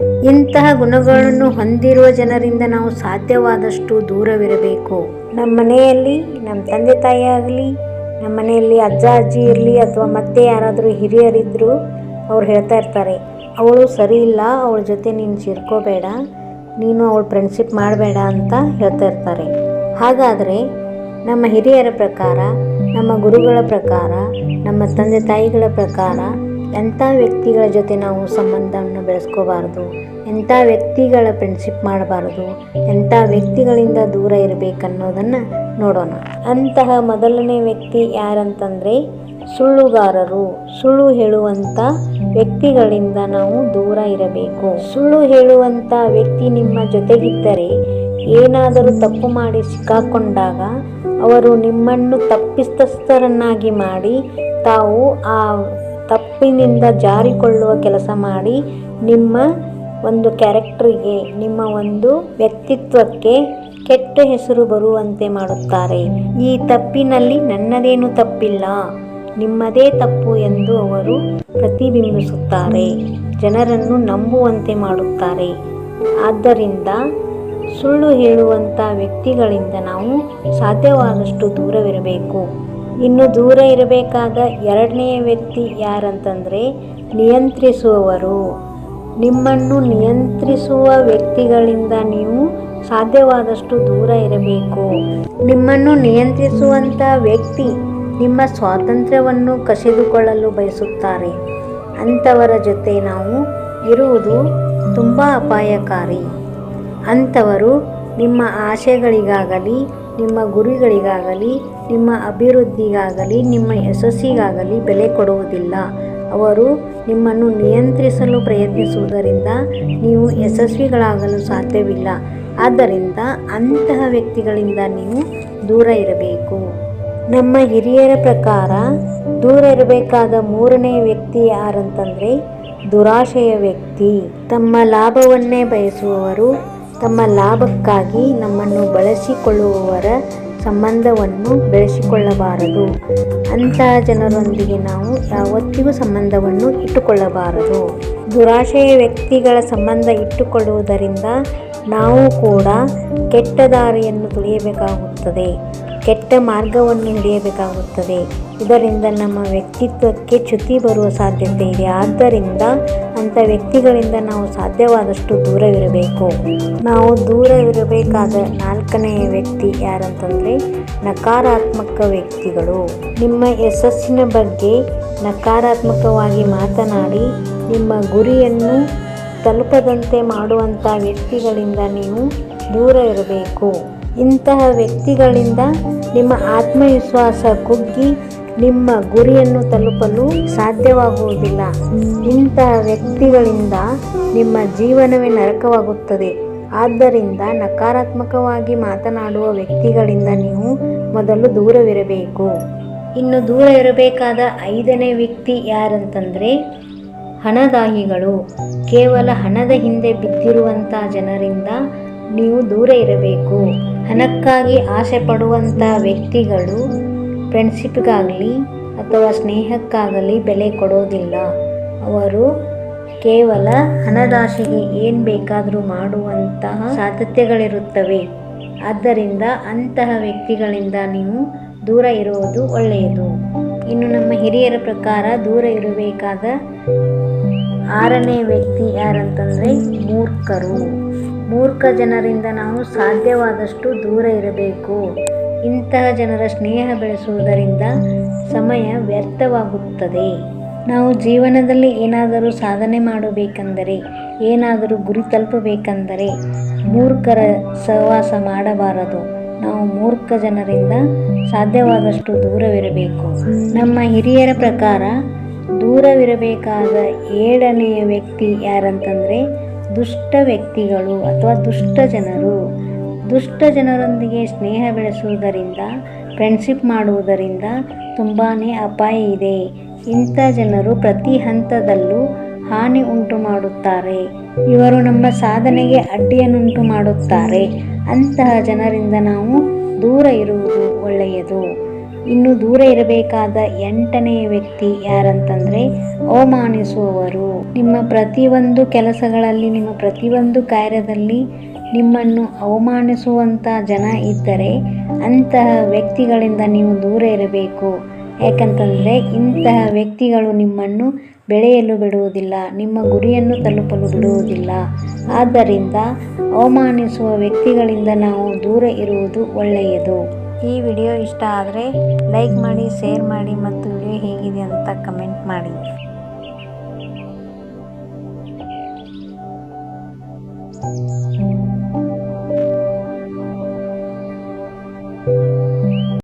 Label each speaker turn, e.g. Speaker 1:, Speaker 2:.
Speaker 1: ಇಂತಹ ಗುಣಗಳನ್ನು ಹೊಂದಿರುವ ಜನರಿಂದ ನಾವು ಸಾಧ್ಯವಾದಷ್ಟು ದೂರವಿರಬೇಕು. ನಮ್ಮ ಮನೆಯಲ್ಲಿ, ನಮ್ಮ ತಂದೆ ತಾಯಿ ಆಗಲಿ, ನಮ್ಮ ಮನೆಯಲ್ಲಿ ಅಜ್ಜ, ಅಜ್ಜಿ ಇರಲಿ ಅಥವಾ ಮತ್ತೆ ಯಾರಾದರೂ ಹಿರಿಯರಿದ್ದರು ಅವ್ರು ಹೇಳ್ತಾ ಇರ್ತಾರೆ, ಅವಳು ಸರಿ ಇಲ್ಲ, ಅವಳ ಜೊತೆ ನೀನು ಸೇರ್ಕೋಬೇಡ, ನೀನು ಅವಳು ಫ್ರೆಂಡ್ಶಿಪ್ ಮಾಡಬೇಡ ಅಂತ ಹೇಳ್ತಾ ಇರ್ತಾರೆ. ಹಾಗಾದರೆ ನಮ್ಮ ಹಿರಿಯರ ಪ್ರಕಾರ, ನಮ್ಮ ಗುರುಗಳ ಪ್ರಕಾರ, ನಮ್ಮ ತಂದೆ ತಾಯಿಗಳ ಪ್ರಕಾರ ಎಂಥ ವ್ಯಕ್ತಿಗಳ ಜೊತೆ ನಾವು ಸಂಬಂಧವನ್ನು ಬೆಳೆಸ್ಕೋಬಾರ್ದು, ಎಂಥ ವ್ಯಕ್ತಿಗಳ ಫ್ರೆಂಡ್ಶಿಪ್ ಮಾಡಬಾರ್ದು, ಎಂಥ ವ್ಯಕ್ತಿಗಳಿಂದ ದೂರ ಇರಬೇಕನ್ನೋದನ್ನು ನೋಡೋಣ. ಅಂತಹ ಮೊದಲನೇ ವ್ಯಕ್ತಿ ಯಾರಂತಂದರೆ ಸುಳ್ಳುಗಾರರು, ಸುಳ್ಳು ಹೇಳುವಂಥ ವ್ಯಕ್ತಿಗಳಿಂದ ನಾವು ದೂರ ಇರಬೇಕು. ಸುಳ್ಳು ಹೇಳುವಂಥ ವ್ಯಕ್ತಿ ನಿಮ್ಮ ಜೊತೆಗಿದ್ದರೆ ಏನಾದರೂ ತಪ್ಪು ಮಾಡಿ ಸಿಕ್ಕಾಕೊಂಡಾಗ ಅವರು ನಿಮ್ಮನ್ನು ತಪ್ಪಿಸ್ತಸ್ಥರನ್ನಾಗಿ ಮಾಡಿ ತಾವು ಆ ತಪ್ಪಿನಿಂದ ಜಾರಿಕೊಳ್ಳುವ ಕೆಲಸ ಮಾಡಿ ನಿಮ್ಮ ಒಂದು ಕ್ಯಾರೆಕ್ಟ್ರಿಗೆ, ನಿಮ್ಮ ಒಂದು ವ್ಯಕ್ತಿತ್ವಕ್ಕೆ ಕೆಟ್ಟ ಹೆಸರು ಬರುವಂತೆ ಮಾಡುತ್ತಾರೆ. ಈ ತಪ್ಪಿನಲ್ಲಿ ನನ್ನದೇನು ತಪ್ಪಿಲ್ಲ, ನಿಮ್ಮದೇ ತಪ್ಪು ಎಂದು ಅವರು ಪ್ರತಿಬಿಂಬಿಸುತ್ತಾರೆ. ಜನರನ್ನು ನಂಬುವಂತೆ ಮಾಡುತ್ತಾರೆ. ಆದ್ದರಿಂದ ಸುಳ್ಳು ಹೇಳುವಂಥ ವ್ಯಕ್ತಿಗಳಿಂದ ನಾವು ಸಾಧ್ಯವಾದಷ್ಟು ದೂರವಿರಬೇಕು. ಇನ್ನು ದೂರ ಇರಬೇಕಾದ ಎರಡನೆಯ ವ್ಯಕ್ತಿ ಯಾರಂತಂದರೆ ನಿಯಂತ್ರಿಸುವವರು. ನಿಮ್ಮನ್ನು ನಿಯಂತ್ರಿಸುವ ವ್ಯಕ್ತಿಗಳಿಂದ ನೀವು ಸಾಧ್ಯವಾದಷ್ಟು ದೂರ ಇರಬೇಕು. ನಿಮ್ಮನ್ನು ನಿಯಂತ್ರಿಸುವಂಥ ವ್ಯಕ್ತಿ ನಿಮ್ಮ ಸ್ವಾತಂತ್ರ್ಯವನ್ನು ಕಸಿದುಕೊಳ್ಳಲು ಬಯಸುತ್ತಾರೆ. ಅಂಥವರ ಜೊತೆ ನಾವು ಇರುವುದು ತುಂಬ ಅಪಾಯಕಾರಿ. ಅಂಥವರು ನಿಮ್ಮ ಆಶೆಗಳಿಗಾಗಲಿ, ನಿಮ್ಮ ಗುರಿಗಳಿಗಾಗಲಿ ನಿಮ್ಮ ಅಭಿವೃದ್ಧಿಗಾಗಲಿ, ನಿಮ್ಮ ಯಶಸ್ಸಿಗಾಗಲಿ ಬೆಲೆ ಕೊಡುವುದಿಲ್ಲ. ಅವರು ನಿಮ್ಮನ್ನು ನಿಯಂತ್ರಿಸಲು ಪ್ರಯತ್ನಿಸುವುದರಿಂದ ನೀವು ಯಶಸ್ವಿಗಳಾಗಲು ಸಾಧ್ಯವಿಲ್ಲ. ಆದ್ದರಿಂದ ಅಂತಹ ವ್ಯಕ್ತಿಗಳಿಂದ ನೀವು ದೂರ ಇರಬೇಕು. ನಮ್ಮ ಹಿರಿಯರ ಪ್ರಕಾರ, ದೂರ ಇರಬೇಕಾದ ಮೂರನೇ ವ್ಯಕ್ತಿ ಯಾರಂತಂದರೆ ದುರಾಶೆಯ ವ್ಯಕ್ತಿ. ತಮ್ಮ ಲಾಭವನ್ನೇ ಬಯಸುವವರು, ತಮ್ಮ ಲಾಭಕ್ಕಾಗಿ ನಮ್ಮನ್ನು ಬಳಸಿಕೊಳ್ಳುವವರ ಸಂಬಂಧವನ್ನು ಬೆಳೆಸಿಕೊಳ್ಳಬಾರದು. ಅಂತಹ ಜನರೊಂದಿಗೆ ನಾವು ಯಾವತ್ತಿಗೂ ಸಂಬಂಧವನ್ನು ಇಟ್ಟುಕೊಳ್ಳಬಾರದು. ದುರಾಶೆಯ ವ್ಯಕ್ತಿಗಳ ಸಂಬಂಧ ಇಟ್ಟುಕೊಳ್ಳುವುದರಿಂದ ನಾವು ಕೂಡ ಕೆಟ್ಟ ದಾರಿಯನ್ನು ತುಳಿಯಬೇಕಾಗುತ್ತದೆ. ಕೆಟ್ಟ ಮಾರ್ಗವನ್ನು ಹಿಡಿಯಬೇಕಾಗುತ್ತದೆ. ಇದರಿಂದ ನಮ್ಮ ವ್ಯಕ್ತಿತ್ವಕ್ಕೆ ಚ್ಯುತಿ ಬರುವ ಸಾಧ್ಯತೆ ಇದೆ. ಆದ್ದರಿಂದ ಅಂಥ ವ್ಯಕ್ತಿಗಳಿಂದ ನಾವು ಸಾಧ್ಯವಾದಷ್ಟು ದೂರವಿರಬೇಕು. ನಾವು ದೂರವಿರಬೇಕಾದ ನಾಲ್ಕನೆಯ ವ್ಯಕ್ತಿ ಯಾರಂತಂದರೆ ನಕಾರಾತ್ಮಕ ವ್ಯಕ್ತಿಗಳು. ನಿಮ್ಮ ಯಶಸ್ಸಿನ ಬಗ್ಗೆ ನಕಾರಾತ್ಮಕವಾಗಿ ಮಾತನಾಡಿ ನಿಮ್ಮ ಗುರಿಯನ್ನು ತಲುಪದಂತೆ ಮಾಡುವಂಥ ವ್ಯಕ್ತಿಗಳಿಂದ ನೀವು ದೂರ ಇರಬೇಕು ಇಂತಹ ವ್ಯಕ್ತಿಗಳಿಂದ ನಿಮ್ಮ ಆತ್ಮವಿಶ್ವಾಸ ಕುಗ್ಗಿ ನಿಮ್ಮ ಗುರಿಯನ್ನು ತಲುಪಲು ಸಾಧ್ಯವಾಗುವುದಿಲ್ಲ. ಇಂತಹ ವ್ಯಕ್ತಿಗಳಿಂದ ನಿಮ್ಮ ಜೀವನವೇ ನರಕವಾಗುತ್ತದೆ. ಆದ್ದರಿಂದ ನಕಾರಾತ್ಮಕವಾಗಿ ಮಾತನಾಡುವ ವ್ಯಕ್ತಿಗಳಿಂದ ನೀವು ಮೊದಲು ದೂರವಿರಬೇಕು. ಇನ್ನು ದೂರ ಇರಬೇಕಾದ ಐದನೇ ವ್ಯಕ್ತಿ ಯಾರಂತಂದರೆ ಹಣದಾಹಿಗಳು ಕೇವಲ ಹಣದ ಹಿಂದೆ ಬಿದ್ದಿರುವಂಥ ಜನರಿಂದ ನೀವು ದೂರ ಇರಬೇಕು. ಹಣಕ್ಕಾಗಿ ಆಸೆ ಪಡುವಂಥ ವ್ಯಕ್ತಿಗಳು ಫ್ರೆಂಡ್ಶಿಪ್ಗಾಗಲಿ ಅಥವಾ ಸ್ನೇಹಕ್ಕಾಗಲಿ ಬೆಲೆ ಕೊಡೋದಿಲ್ಲ. ಅವರು ಕೇವಲ ಹಣದಾಶೆಗೆ ಏನು ಬೇಕಾದರೂ ಮಾಡುವಂತಹ ಸಾಧ್ಯತೆಗಳಿರುತ್ತವೆ. ಆದ್ದರಿಂದ ಅಂತಹ ವ್ಯಕ್ತಿಗಳಿಂದ ನೀವು ದೂರ ಇರುವುದು ಒಳ್ಳೆಯದು. ಇನ್ನು ನಮ್ಮ ಹಿರಿಯರ ಪ್ರಕಾರ ದೂರ ಇರಬೇಕಾದ ಆರನೇ ವ್ಯಕ್ತಿ ಯಾರಂತಂದರೆ ಮೂರ್ಖರು. ಮೂರ್ಖ ಜನರಿಂದ ನಾವು ಸಾಧ್ಯವಾದಷ್ಟು ದೂರ ಇರಬೇಕು. ಇಂತಹ ಜನರ ಸ್ನೇಹ ಬೆಳೆಸುವುದರಿಂದ ಸಮಯ ವ್ಯರ್ಥವಾಗುತ್ತದೆ. ನಾವು ಜೀವನದಲ್ಲಿ ಏನಾದರೂ ಸಾಧನೆ ಮಾಡಬೇಕೆಂದರೆ, ಏನಾದರೂ ಗುರಿ ತಲುಪಬೇಕೆಂದರೆ ಮೂರ್ಖರ ಸಹವಾಸ ಮಾಡಬಾರದು. ನಾವು ಮೂರ್ಖ ಜನರಿಂದ ಸಾಧ್ಯವಾದಷ್ಟು ದೂರವಿರಬೇಕು. ನಮ್ಮ ಹಿರಿಯರ ಪ್ರಕಾರ ದೂರವಿರಬೇಕಾದ ಏಳನೆಯ ವ್ಯಕ್ತಿ ಯಾರಂತಂದರೆ ದುಷ್ಟ ವ್ಯಕ್ತಿಗಳು ಅಥವಾ ದುಷ್ಟ ಜನರು, ದುಷ್ಟ ಜನರೊಂದಿಗೆ ಸ್ನೇಹ ಬೆಳೆಸುವುದರಿಂದ ಫ್ರೆಂಡ್ಶಿಪ್ ಮಾಡುವುದರಿಂದ ತುಂಬಾ ಅಪಾಯ ಇದೆ. ಇಂಥ ಜನರು ಪ್ರತಿ ಹಂತದಲ್ಲೂ ಹಾನಿ ಉಂಟು ಮಾಡುತ್ತಾರೆ. ಇವರು ನಮ್ಮ ಸಾಧನೆಗೆ ಅಡ್ಡಿಯನ್ನುಂಟು ಮಾಡುತ್ತಾರೆ. ಅಂತಹ ಜನರಿಂದ ನಾವು ದೂರ ಇರುವುದು ಒಳ್ಳೆಯದು. ಇನ್ನು ದೂರ ಇರಬೇಕಾದ ಎಂಟನೆಯ ವ್ಯಕ್ತಿ ಯಾರಂತಂದ್ರೆ ಅವಮಾನಿಸುವವರು. ನಿಮ್ಮ ಪ್ರತಿಯೊಂದು ಕೆಲಸಗಳಲ್ಲಿ, ನಿಮ್ಮ ಪ್ರತಿಯೊಂದು ಕಾರ್ಯದಲ್ಲಿ ನಿಮ್ಮನ್ನು ಅವಮಾನಿಸುವಂಥ ಜನ ಇದ್ದರೆ ಅಂತಹ ವ್ಯಕ್ತಿಗಳಿಂದ ನೀವು ದೂರ ಇರಬೇಕು. ಯಾಕಂತಂದರೆ ಇಂತಹ ವ್ಯಕ್ತಿಗಳು ನಿಮ್ಮನ್ನು ಬೆಳೆಯಲು ಬಿಡುವುದಿಲ್ಲ, ನಿಮ್ಮ ಗುರಿಯನ್ನು ತಲುಪಲು ಬಿಡುವುದಿಲ್ಲ. ಆದ್ದರಿಂದ ಅವಮಾನಿಸುವ ವ್ಯಕ್ತಿಗಳಿಂದ ನಾವು ದೂರ ಇರುವುದು ಒಳ್ಳೆಯದು. ಈ ವಿಡಿಯೋ ಇಷ್ಟ ಆದರೆ ಲೈಕ್ ಮಾಡಿ ಶೇರ್ ಮಾಡಿ ಮತ್ತು ವಿಡಿಯೋ ಹೇಗಿದೆ ಅಂತ ಕಮೆಂಟ್ ಮಾಡಿ.